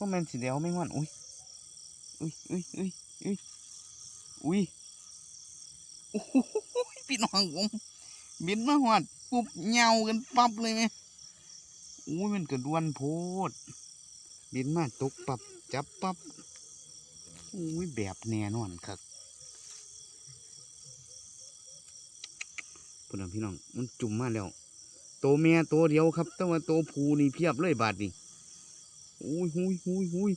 พว่าแมนสีเดียวไม่งอนอุ้ยอุ้ยอุ้ยอุ้ยอุ้ยอุ้ยโอ้โหพี่น้องผมบินมาหอดปุ๊บเหงากันปั๊บเลยไหมอุ้ยมันกระดวนโพด บินมาตกปับจับปับอุ้ยแบบแน่นอนครับพุ่นนะพี่น้องมันจุ่มมาแล้ว โตวเมียตัวเดียวครับแต่ว่าตัวผูนี่เพียบเลยบาดนี่ อุ้ยหุยหุยหุย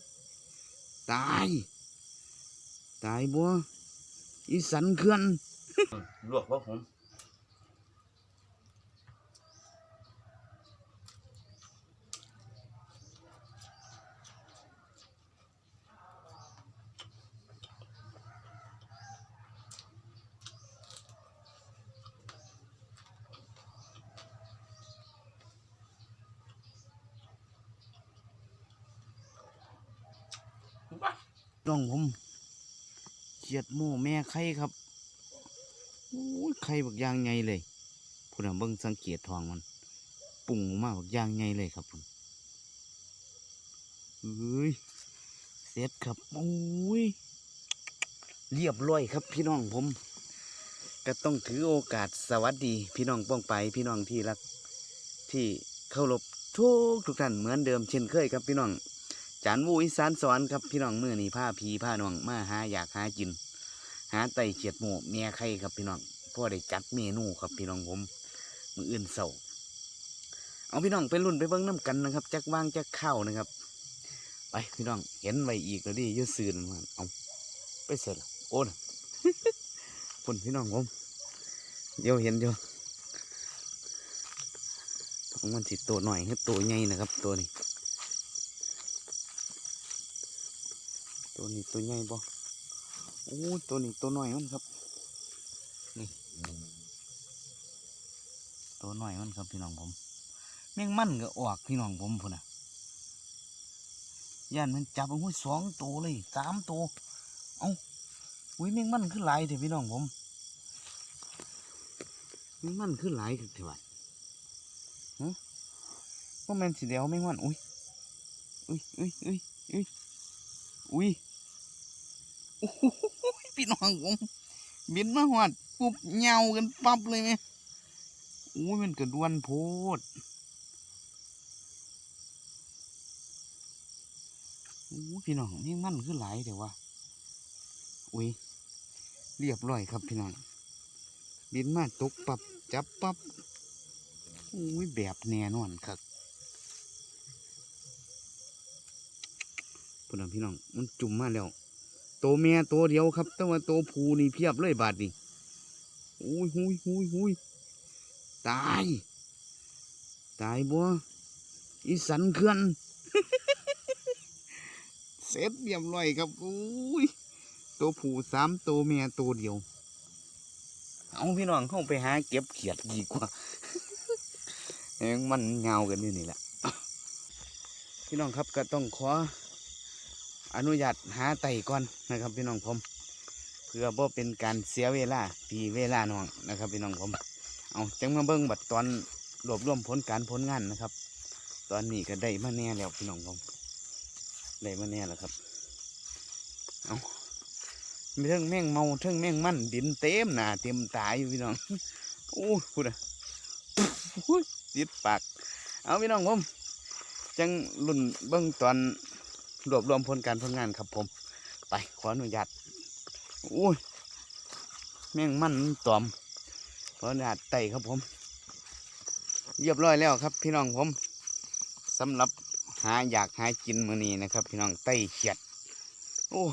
ตาย ตายบัวอีสันเขื่อนลวกว่าผม น้องผมเจียดโม่แม่ไข่ครับโอ้ยไข่บักยางไงเลยพูดถึงเบิ่งสังเกตทองมัน ปุ่งออกบักยางไงเลยครับผมเอ้ยเสร็จครับโอ้ยเรียบร้อยครับ พี่น้องผม ก็ต้องถือโอกาสสวัสดี พี่น้องป้องไปพี่น้องที่รัก ที่เคารพทุกทุกท่านเหมือนเดิมเช่นเคยครับพี่น้อง จานวูอีสานสอนครับพี่น้องมือนี่ผ้าพีผ้าน้องมาหาอยากหากิน หาไตเขียดหมูเมียไข่ครับพี่น้องพ่อได้จัดเมนูครับพี่น้องผมมืออื่นเสาเอาพี่น้องไปรุ่นไปเบิ้งน้ำกันนะครับจักว่างจักเข้านะครับ ไปพี่น้องเห็นไว้อีกแล้วดิยืดซื่นมันเอาไปเสร็จแล้วโอ้นะพุ่นพี่น้องผมเดี๋ยวเห็นเดี๋ยวของมันสิตัวหน่อยคือตัวใหญ่นะครับตัวนี้ ตัวนี้ตัวใหญ่บ่โอ้ยตัวนี้ตัวน้อยมันครับ นี่ ตัวน้อยมันครับพี่น้องผม แมงมันก็ออกพี่น้องผมพุ่นน่ะย่านมันจับเอาหุ้ยสองตัวเลยสามตัว เอาอุ้ยแมงมันขึ้นหลายเถอะพี่น้องผมแมงมันขึ้นหลายเถอะวะฮะว่าแมนสีเดียวแมงมันอุ้ยอุ้ยอุ้ยอุ้ยอุ้ย อุ้ยโอ้โหพี่น้องผมบินมาหอดปุ๊บเงากันปั๊บเลยไหมอุ้ยมันกระดวนโพดอู้พี่น้องนี่มันคือหลายแต่ว่าอุ้ยเรียบร้อยครับพี่น้องบินมาตกปับจับปับอุ้ยแบบแน่นอนครับ พุ่นนะพี่น้อง มันจุ่มมาแล้วตัวเมียตัวเดียวครับแต่ว่าตัวผูนี่เพียบเลยบาดนี่อุ้ยหุยหุยหุยตาย ตายบัวอีสันเขื่อนเสร็จเรียบร้อยครับอุ้ยตัวผูสามตัวเมียตัวเดียว เอาพี่น้องเข้าไปหาเก็บเขียดดีกว่าเองมันเงากันนี่นี่แหละพี่น้องครับก็ต้องขอ อนุญาตหาไต่ก่อนนะครับพี่น้องผมเพื่อบ่เป็นการเสียเวลาพี่เวลาน้องนะครับพี่น้องผมเอาจังมาเบิ้งบัดตอนรวบรวมผลการผลงานนะครับ ตอนนี้ก็ได้มาแน่แล้วพี่น้องผมได้มาแน่แล้วครับเอามีเทิงแมงเมาเทิงแมงมันดินเต็มหนาเต็มตายอยู่พี่น้องโอ้พูดอะยติดปาก เอาพี่น้องผมจังรุ่นเบิ้งตอน รวบรวมผลการผลงานครับผม ไปขออนุญาตอุ้ยแม่งมันตอมขออนุญาตไต่ครับผม เรียบร้อยแล้วครับพี่น้องผมสำหรับหาอยากหากินมือนี้นะครับ พี่น้องไต่เขียด โอ้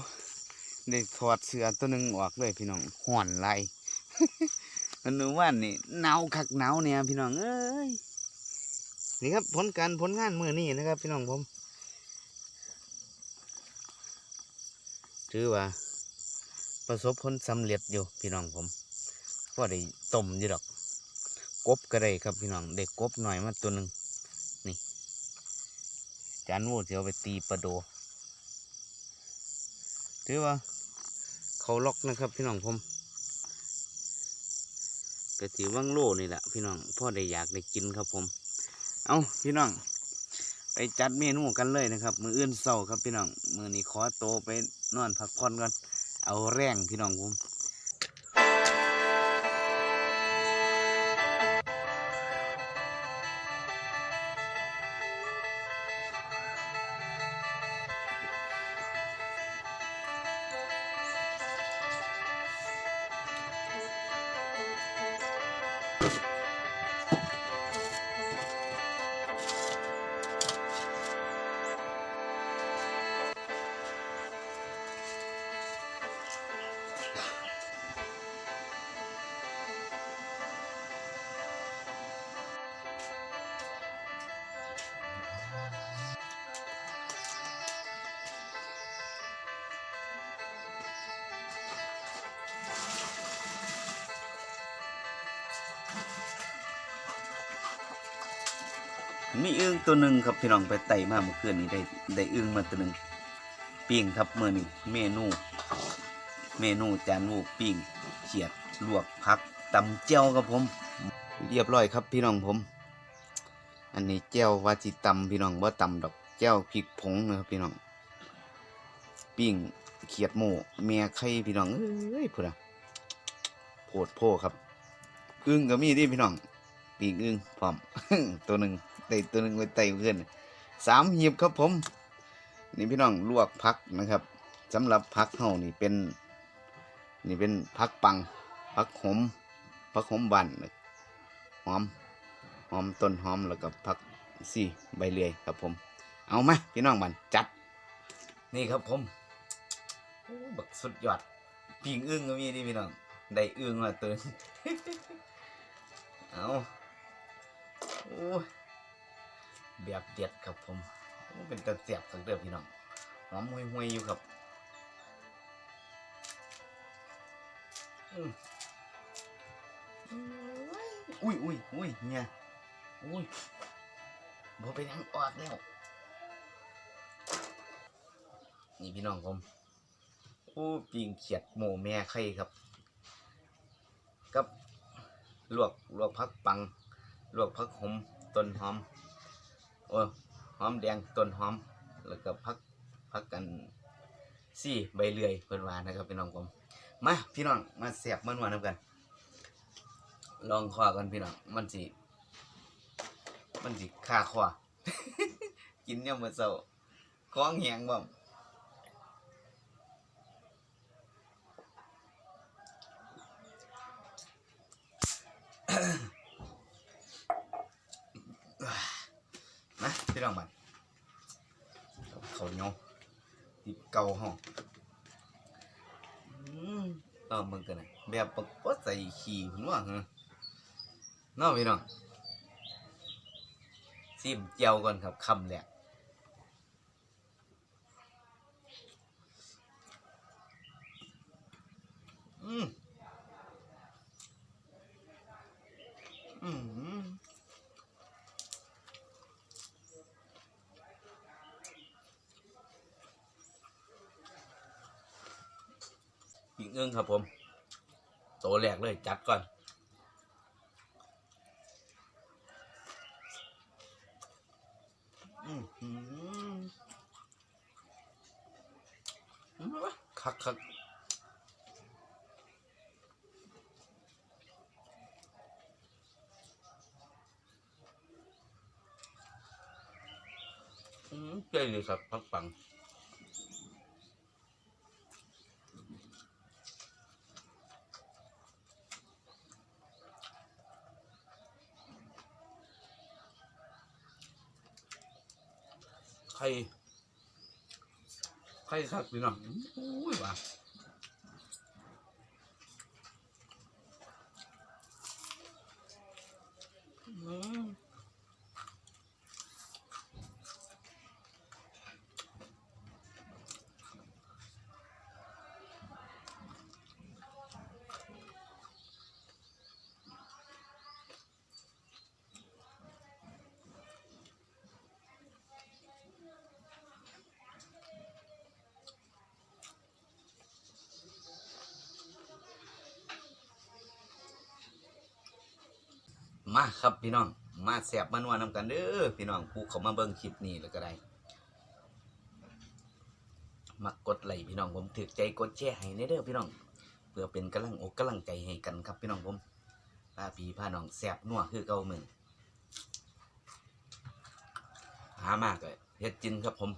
ได้ถอดเสื้อตัวหนึ่งออกเลยพี่น้องห่อนไหลมันนึกว่านี่หนาวคักหนาวเนี่ยพี่น้องเอ้ยนี่ครับผลการผลงานมือนี้นะครับ พี่น้องผม ถือว่า ประสบผลสำเร็จอยู่พี่น้องผมก็ได้ต้มอยู่ดอก กบก็ได้ครับพี่น้องได้กกบหน่อยมาตัวหนึ่งนี่จานโว้จะเอาไปตีปลาโดถือว่า เขาล็อกนะครับพี่น้องผมก็ถือว่างโลนี่แหละพี่น้องพ่อได้อยากได้กินครับผม เอาพี่น้อง ไปจัดเมนูกันเลยนะครับ มืออื่นเศร้าครับพี่น้องมือนี้ขอโตไป นอนพักผ่อนก่อนเอาแรงพี่น้องผม มีอึ้งตัวหนึ่งครับพี่น้องไปไต่มาเมื่อคืนนี้ได้ได้อึ้งมาตัวหนึ่งปิ้งครับเมื่อนี้เมนูเมนูจานวูปิ้งเขียดลวกผักตำเจียวครับผม เรียบร้อยครับพี่น้องผม อันนี้เจียววาจิตำพี่น้องว่าตำดอกเจียวพริกผงนะครับพี่น้องปิ้งเขียดหมูเมียไข่พี่น้องเอ้ยพูดอะโพดโพครับอึ้งก็มีดิพี่น้องปีกอึ้งพร้อมตัวหนึ่ง ได้ตัวหนึ่งไปไต่เพื่อนสามหีบครับผม นี่พี่น้องลวกพักนะครับสำหรับพักเฮานี่เป็น นี่เป็นพักปังพักหอมพักหอมบานหอมหอมต้นหอมแล้วก็พักสี่ใบเลื่อยครับผม เอาไหมพี่น้องบันจัด นี่ครับผมโอ้บักสุดยอดปิงอึ้งก็มีนี่พี่น้องได้อึ้งมาตัวหนึ่งเอาโอ้ แบบเด็ดครับผมเป็นตะเสียบสักเดือพี่น้องหอมห่วยๆอยู่ครับอุ้ยอุ้ยอุ้ยเนี่ยอุ้ยบอไปทางออกแล้วนี่พี่น้องผมโอ้ปิงเขียดหมูแม่ไข่ครับ กับลวกลวกผักปัง ลวกผักหอมต้นหอม โอ้หอมแดงต้นหอม แล้วก็พักพักกันสี่ใบเลื่อยเพิ่นวานะครับพี่น้องผมมาพี่น้องมาเสียบมันวนๆนำกัน ลองคอกันพี่น้องมันสิมันสิคาคอกินเนี่ยามมื่อเช้าคล้องแหงบ่ นะพี่น้องบัน เขาวเหนียวติดเกาห้องเออมึงกันนะแบบปกปใส่ขี้หัวเหรอเน้องพี่น้องซิมเจียวก่อนครับคำแรกอืมอืม ปีกเอื้องครับผมโตแรกเลยจัดก่อนอืมอืมอืมคักคักอืมเจ๋งเลยครับพักปัง ไข่ ไข่คับพี่น้องอุ้ยว่ะ มาครับพี่น้อง มาแสบมานวนำกันเด้อพี่น้องผู้เขามาเบิ่งคลิปนี้แล้วก็ได้มากดไลค์พี่น้องผมถือใจกดแชร์ให้ในเด้อพี่น้อง เพื่อเป็นกำลังอกกำลังใจให้กันครับพี่น้องผมพาพี่พาน้องแสบนัวคือเก่าเหมือนหามากเลยเฮ็ดจินครับผม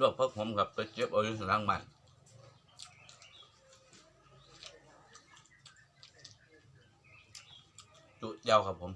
ลวกพักผมกับไปเจ็บเอาอยู่หลังบ้านจุดยาวครับผม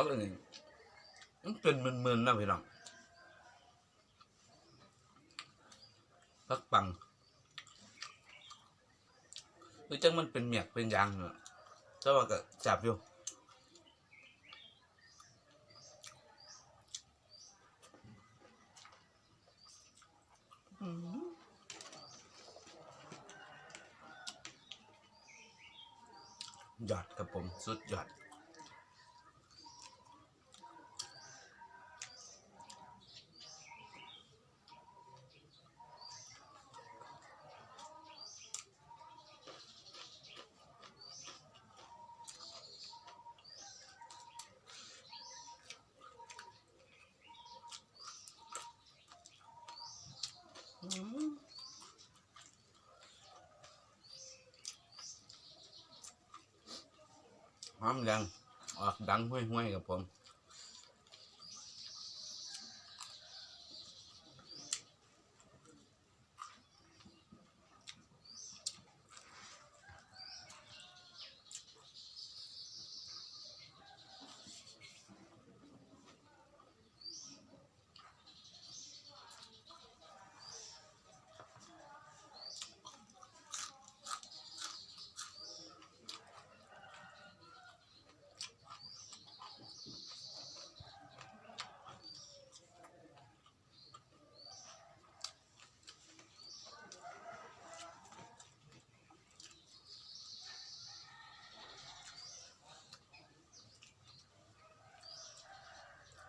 พักอันนี้มันเป็นมึนๆนะพี่น้องพักปังหรือจังมันเป็นเมียกเป็นยางเนอะแต่ว่าก็จับอยู่ยอดครับผม สุดยอด หอมดัง ออกดังห้วยๆกับผม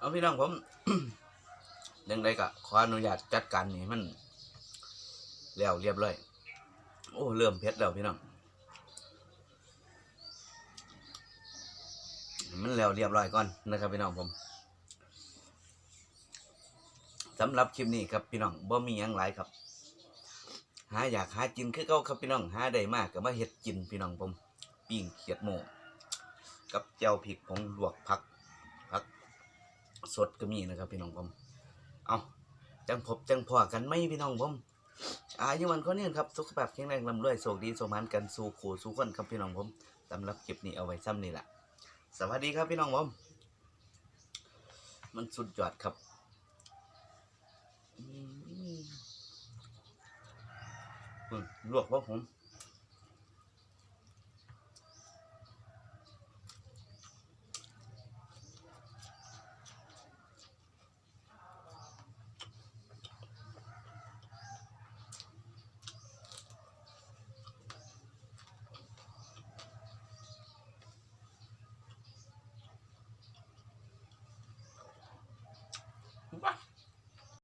เอาพี่น้องผมยังไงก็ขออนุญาตจัดการนี่มันแล้วเรียบร้อย โอ้เริ่มเผ็ดแล้วพี่น้องมันแล้วเรียบร้อยก่อนนะครับพี่น้องผมสำหรับคลิปนี้ครับพี่น้องบ่มีหยังหลายครับ หาอยากหากินคือเก่าครับพี่น้องหาได้มากก็มาเฮ็ดกินพี่น้องผมปิ้งเขียดหมูกับเจ้าพริกผงลวกผัก สดก็มีนะครับพี่น้องผม เอาจังพบจังพอกันไหมพี่น้องผมอายุวันก็เนี่ยครับสุขภาพแข็งแรงลำรวยโชคดีสมานกันสู่ขู่สู่คนครับพี่น้องผมสำหรับคลิปนี้เอาไว้ซ้ำนี่แหละสวัสดีครับพี่น้องผม มันสุดยอดครับลวกว่าผม